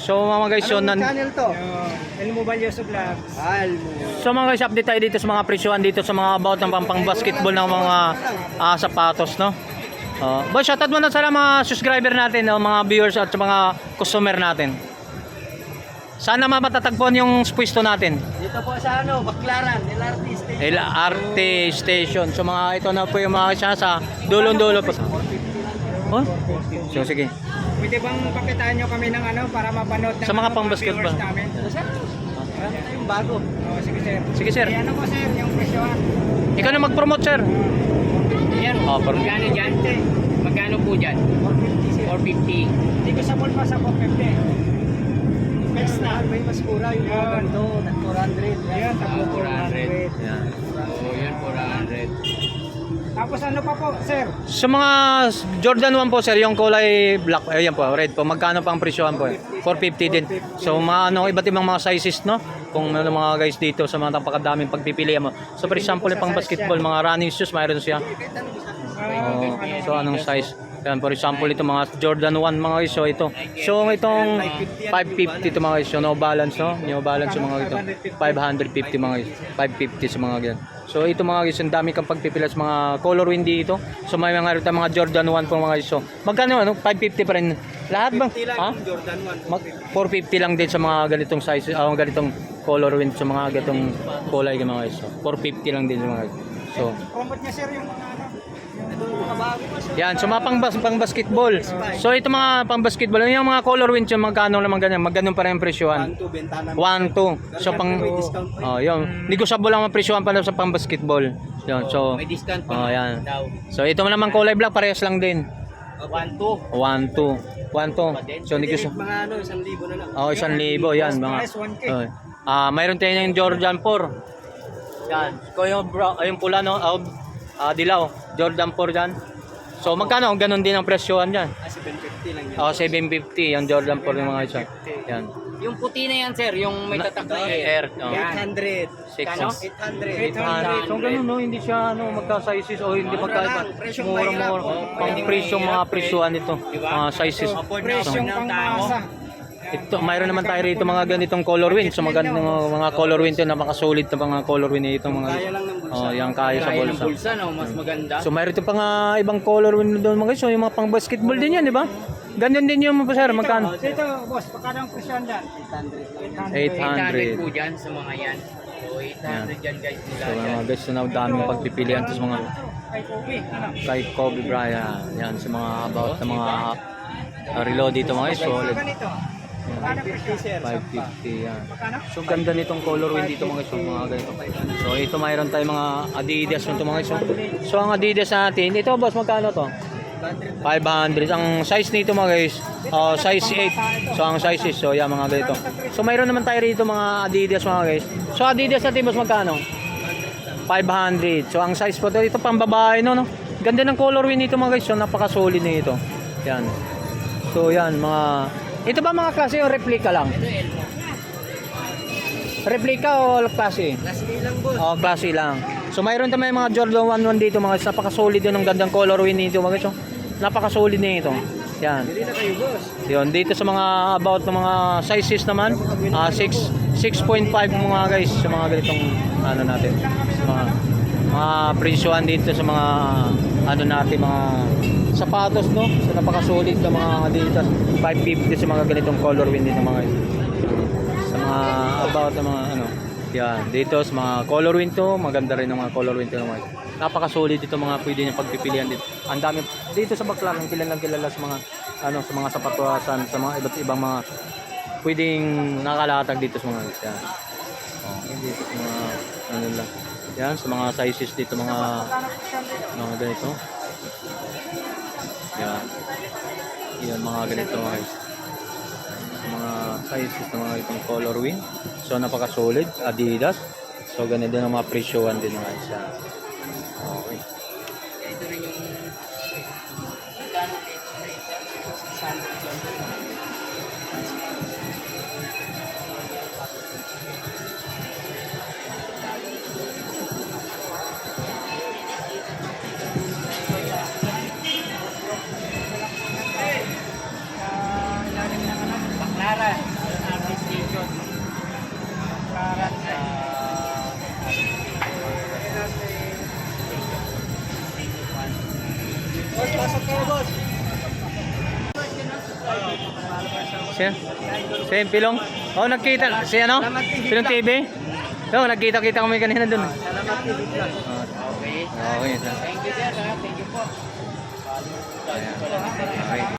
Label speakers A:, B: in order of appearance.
A: So mga guys, yun, nan-
B: channel to?
C: El Mobalyoso Vlogs.
B: Almo.
A: So mga guys, update tayo dito sa mga presyohan dito sa mga about ng pang basketball ng mga ah, sapatos, no? Uh, boy, shoutout mo na sa mga subscriber natin, no? mga viewers at sa mga customer natin. Sana matatagpuan yung pwesto natin.
B: Dito po sa ano, Baklaran, LRT Station.
A: LRT Station. So mga ito na po yung mga siya sa dulong-dulo po. Oh? So sige.
C: Pwede bang pakitaan nyo kami ng ano para mapanood ng
A: Sa mga
C: ano,
A: pang-basketball.
C: viewers namin?
B: Marami tayong bago.
C: Oh, sige sir.
A: Sige sir.
C: Eh, ano po sir, yung presyohan?
A: Ikaw na mag-promote sir.
D: Yan,
A: Oh, per-
D: magkano dyan? Magkano po dyan?
C: 450 sir.
D: 450.
C: Hindi ko sa mall pa sa 450.
B: Next na, may mas mura yung mga
C: Yan.
B: ganito, nag 400.
C: Ayan,
D: Ah,
C: tapos
D: 400.
C: 400.
A: Yan.
D: Oh, yan, 400.
C: Tapos ano pa po, sir?
A: Sa mga Jordan 1 po sir, yung kulay black, ayan po, red po. Magkano pang presyohan po? 450 din. So mga ano, iba't ibang mga sizes, no? Kung ano mga guys dito sa mga napakadaming pagpipilian mo. So for example, yung pang basketball, mga running shoes, mayroon siya. Oh, so anong size? Yan, for example, ito mga Jordan 1 mga guys. So ito. So itong 550 to mga guys. So no balance, no? No balance yung mga ito. 550 mga guys. 550 sa mga ganyan. So ito mga guys, ang dami kang pagpipila sa mga color windy ito. So may mga rito mga Jordan 1 po mga guys. So magkano ano? 550 pa rin. Lahat ba? Ha?
B: Jordan 1.
A: Mag 450 lang din sa mga ganitong size, ah ganitong color wind sa mga ganitong kulay mga guys. So 450 lang din sa mga guys. So
C: Promote niya sir yung mga ano.
A: Yan, so mga pang, bas- pang basketball. So ito mga pang basketball, yung mga color wind yung magkano naman ganyan, magganong pa rin ang presyohan.
B: 1 to benta
A: 1
B: namin.
A: 2. So pang
B: pa.
A: Oh, yun. Negosable lang ang presyohan pala sa pang basketball. Yun, so
D: May discount
A: Oh,
D: pa
A: yan.
D: daw.
A: So ito naman kulay black parehas lang din.
D: 1, 2.
A: 1 2. 1 2. So
B: Hindi,
A: negosyo.
B: mga ano, 1,000 na lang.
A: Oh, 1,000 yan mga.
C: Price 1K.
A: Oh. Ah, mayroon tayo yung Jordan 4. Yan. Ko yung bro, yung pula no, ah, ah, dilaw, Jordan 4 yan. So magkano? Ganon din ang presyohan diyan.
B: Ah, 750 lang yan.
A: Oh, 750 yung Jordan 4 yung mga isa. Yan.
D: Yung puti na yan, sir. Yung may tatak na
A: Air.
D: air.
A: Oh.
D: Yan.
B: 800.
A: Six.
D: Kano?
B: 800.
A: 800. So ganun no, hindi siya ano magka-sizes o hindi magka
B: Presyong
A: mura mura. Pang presyong mga presyohan nito, mga sizes.
C: Presyong pangmasa.
A: Ito, mayroon naman tayo rito mga ganitong color wind. So magandang mga, mga color wind 'to, napaka-solid na mga color wind nito mga.
B: Kaya lang ng bulsa.
A: Oh, yang kaya sa
D: Kaya ng
A: bulsa.
D: bulsa, no? Mas maganda.
A: So mayroon ito pa nga ibang color wind doon mga guys. So yung mga pang basketball din yan, di ba? Ganyan din yung mga sir, magkano?
C: Dito, boss, magkano ang presyohan dyan?
D: 800
C: 800.
A: 800.
D: po dyan sa mga yan. So, 800 dyan, guys. Nila
A: So
D: yan.
A: mga guys, so, daming pagpipilian to sa mga
C: Ay, Kobe. Ano?
A: kay Kobe Bryant. Yan sa mga about sa mga uh, reload dito mga guys.
C: Ganito. Magkano ang presyohan?
A: 550 yan. So ganda nitong color wind dito mga guys, yung mga ganito. So ito mayroon tayong mga Adidas nito mga guys. oh. So ang Adidas natin, ito boss magkano to? 500. Ang size nito mga guys, oh, size 8. So ang size is, so yan mga ganito. So mayroon naman tayo rito mga Adidas mga guys. So Adidas natin boss magkano? 500. So ang size po to, ito pang babae no, no. Ganda ng color wind nito mga guys. So napaka-solid nito. Yan. So yan mga ito ba mga klase o replica lang? Replica o klase?
B: Day lang, boss.
A: Oh, klase lang. So mayroon tayo mga Jordan 11 dito mga. Napaka-solid yun. Ang gandang color wind nito mga guys. oh. Napaka-solid nito. Yan.
B: Hindi na kayo, boss.
A: Yun, dito sa mga about ng mga sizes naman, ah 6 6.5 mga guys sa mga ganitong ano natin. Mga mga presyohan dito sa mga ano natin mga sapatos no. So napaka-solid ng mga Adidas 550 sa mga ganitong color wind dito mga. Sa mga about ng mga ano yan, dito sa mga color wind to, maganda rin ng mga color wind to mga guys. Napaka-solid dito mga pwede niyo pagpipilian dito. Ang dami dito sa Baclaran kilalang kilala sa mga ano sa mga sapatuasan, sa mga iba't ibang mga pwedeng nakalatag dito sa mga. Yan. Okay, dito sa mga ano lang. Yan, sa mga sizes dito mga mga ganito. Yan. Yan mga ganito guys. Mga sizes ng mga itong color wind. So napaka-solid, Adidas. So ganito din ang mga presyohan din mga guys. Yan. Okay.
D: Ito rin yung... Magkano
C: ng ano?
D: Pasok kayo.
A: Siya? Si Pilong? Oh, nagkita. Si ano? Pilong TV? Oo, oh, nagkita-kita kami kanina dun.
B: Ah, salamat TV Plus.
D: Okay.
A: Okay, sir.
D: Thank you, sir. Thank you po.
A: Okay.